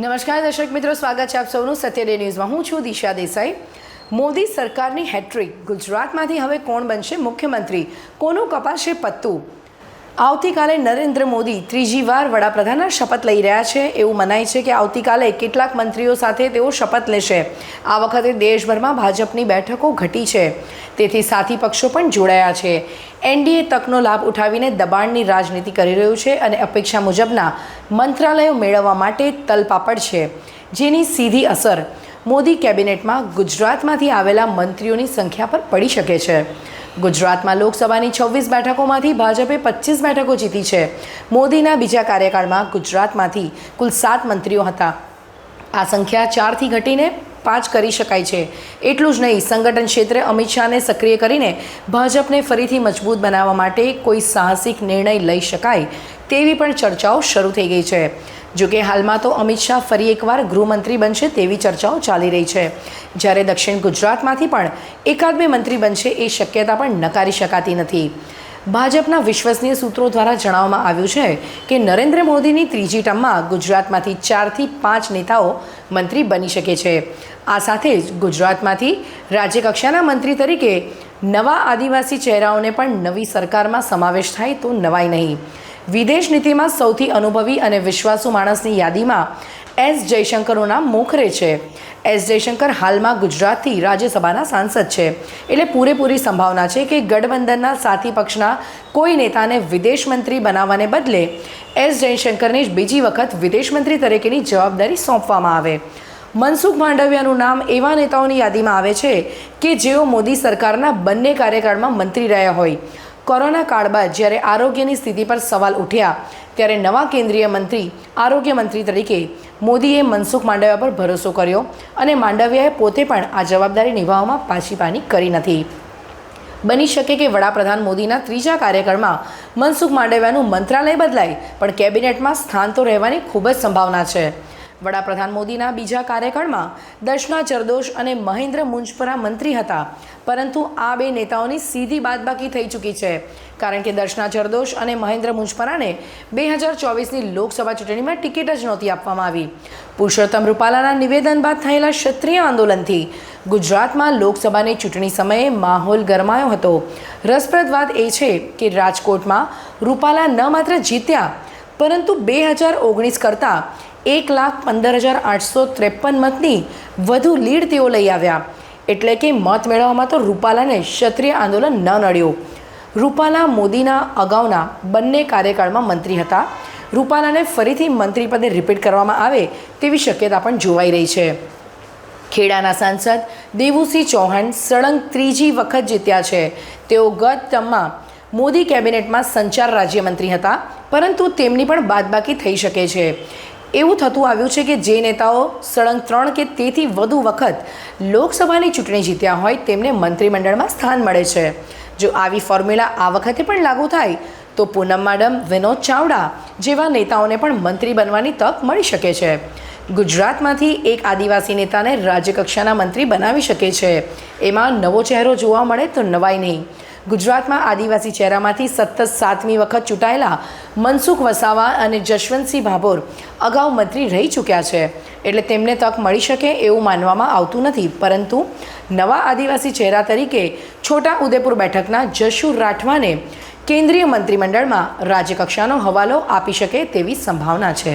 નમસ્કાર દર્શક મિત્રો, સ્વાગત છે આપ સૌનું સત્ય ડે ન્યૂઝમાં. હું છું દિશા દેસાઈ. મોદી સરકારની હેટ્રિક. ગુજરાતમાંથી હવે કોણ બનશે મુખ્યમંત્રી? કોનું કપાશે પત્તું? આવતીકાલે નરેન્દ્ર મોદી ત્રીજી વાર વડાપ્રધાનના શપથ લઈ રહ્યા છે. એવું મનાય છે કે આવતીકાલે કેટલાક મંત્રીઓ સાથે તેઓ શપથ લેશે. આ વખતે દેશભરમાં ભાજપની બેઠકો ઘટી છે. તેથી સાથી પક્ષો પણ જોડાયા છે. એનડીએ તકનો લાભ ઉઠાવીને દબાણની રાજનીતિ કરી રહ્યું છે અને અપેક્ષા મુજબના મંત્રાલયો મેળવવા માટે તલપાપડ છે. જેની સીધી અસર મોદી કેબિનેટમાં ગુજરાતમાંથી આવેલા મંત્રીઓની સંખ્યા પર પડી શકે છે. ગુજરાતમાં લોકસભાની છવ્વીસ બેઠકોમાંથી ભાજપે પચીસ બેઠકો જીતી છે. મોદીના બીજા કાર્યકાળમાં ગુજરાતમાંથી કુલ સાત મંત્રીઓ હતા. આ સંખ્યા ચારથી ઘટીને પાંચ કરી શકાય છે. એટલું જ નહીં, સંગઠન ક્ષેત્રે અમિત શાહને સક્રિય કરીને ભાજપને ફરીથી મજબૂત બનાવવા માટે કોઈ સાહસિક નિર્ણય લઈ શકાય તેવી પણ ચર્ચાઓ શરૂ થઈ ગઈ છે. જોકે હાલમાં તો અમિત શાહ ફરી એકવાર ગૃહમંત્રી બનશે તેવી ચર્ચાઓ ચાલી રહી છે. જ્યારે દક્ષિણ ગુજરાતમાંથી પણ એકાદ બે મંત્રી બનશે એ શક્યતા પણ નકારી શકાતી નથી. ભાજપના વિશ્વસનીય સૂત્રો દ્વારા જણાવવામાં આવ્યું છે કે નરેન્દ્ર મોદીની ત્રીજી ટર્મમાં ગુજરાતમાંથી ચારથી પાંચ નેતાઓ મંત્રી બની શકે છે. આ સાથે જ ગુજરાતમાંથી રાજ્યકક્ષાના મંત્રી તરીકે નવા આદિવાસી ચહેરાઓને પણ નવી સરકારમાં સમાવેશ થાય તો નવાય નહીં. વિદેશ નીતિમાં સૌથી અનુભવી અને વિશ્વાસુ માણસની યાદીમાં એસ જયશંકરનું નામ મોખરે છે. એસ જયશંકર હાલમાં ગુજરાતથી રાજ્યસભાના સાંસદ છે. એટલે પૂરેપૂરી સંભાવના છે કે ગઠબંધનના સાથી પક્ષના કોઈ નેતાને વિદેશ મંત્રી બનાવવાને બદલે એસ જયશંકરને જ બીજી વખત વિદેશ મંત્રી તરીકેની જવાબદારી સોંપવામાં આવે. મનસુખ માંડવિયાનું નામ એવા નેતાઓની યાદીમાં આવે છે કે જેઓ મોદી સરકારના બંને કાર્યકાળમાં મંત્રી રહ્યા હોય. કોરોના કાળ બાદ જ્યારે આરોગ્યની સ્થિતિ પર સવાલ ઉઠ્યા, ત્યારે નવા કેન્દ્રીય મંત્રી, આરોગ્ય મંત્રી તરીકે મોદીએ મનસુખ માંડવિયા પર ભરોસો કર્યો અને માંડવિયાએ પોતે પણ આ જવાબદારી નિભાવવામાં પાછીપાની કરી નથી. બની શકે કે વડાપ્રધાન મોદીના ત્રીજા કાર્યકાળમાં મનસુખ માંડવિયાનું મંત્રાલય બદલાય, પણ કેબિનેટમાં સ્થાન તો રહેવાની ખૂબ જ સંભાવના છે. વડાપ્રધાન મોદીના બીજા કાર્યકાળમાં દર્શના જરદોશ અને મહેન્દ્ર મુંજપરા મંત્રી હતા. પરંતુ આ બે નેતાઓની સીધી બાદબાકી થઈ ચૂકી છે. કારણ કે દર્શના જરદોશ અને મહેન્દ્ર મુંજપરાને બે હજાર ચોવીસની લોકસભા ચૂંટણીમાં ટિકિટ જ નહોતી આપવામાં આવી. પુરુષોત્તમ રૂપાલાના નિવેદન બાદ થયેલા ક્ષત્રિય આંદોલનથી ગુજરાતમાં લોકસભાની ચૂંટણી સમયે માહોલ ગરમાયો હતો. રસપ્રદ વાત એ છે કે રાજકોટમાં રૂપાલા ન માત્ર જીત્યા, પરંતુ બે હજાર ઓગણીસ કરતાં એક લાખ પંદર હજાર આઠસો ત્રેપન મતની વધુ લીડ તેઓ લઈ આવ્યા. એટલે કે મત મેળવવામાં તો રૂપાલાને ક્ષત્રિય આંદોલન ન નડ્યું. રૂપાલા મોદીના અગાઉના બંને કાર્યકાળમાં મંત્રી હતા. રૂપાલાને ફરીથી મંત્રી પદે રિપીટ કરવામાં આવે તેવી શક્યતા પણ જોવાઈ રહી છે. ખેડાના સાંસદ દેવુસિંહ ચૌહાણ સળંગ ત્રીજી વખત જીત્યા છે. તેઓ ગત ટર્મમાં મોદી કેબિનેટમાં સંચાર રાજ્યમંત્રી હતા, પરંતુ તેમની પણ બાદબાકી થઈ શકે છે. એવું થતું આવ્યું છે કે જે નેતાઓ સળંગ ત્રણ કે તેથી વધુ વખત લોકસભાની ચૂંટણી જીત્યા હોય તેમને મંત્રીમંડળમાં સ્થાન મળે છે. જો આવી ફોર્મ્યુલા આ વખતે પણ લાગુ થાય, તો પૂનમ માડમ, વિનોદ ચાવડા જેવા નેતાઓને પણ મંત્રી બનવાની તક મળી શકે છે. ગુજરાતમાંથી એક આદિવાસી નેતાને રાજ્યકક્ષાના મંત્રી બનાવી શકે છે. એમાં નવો ચહેરો જોવા મળે તો નવાઈ નહીં. ગુજરાતમાં આદિવાસી ચહેરામાંથી સતત સાતમી વખત ચૂંટાયેલા મનસુખ વસાવા અને જશવંતસિંહ ભાભોર અગાઉ મંત્રી રહી ચૂક્યા છે. એટલે તેમને તક મળી શકે એવું માનવામાં આવતું નથી. પરંતુ નવા આદિવાસી ચહેરા તરીકે છોટા ઉદેપુર બેઠકના જશુ રાઠવાને કેન્દ્રીય મંત્રીમંડળમાં રાજ્યકક્ષાનો હવાલો આપી શકે તેવી સંભાવના છે.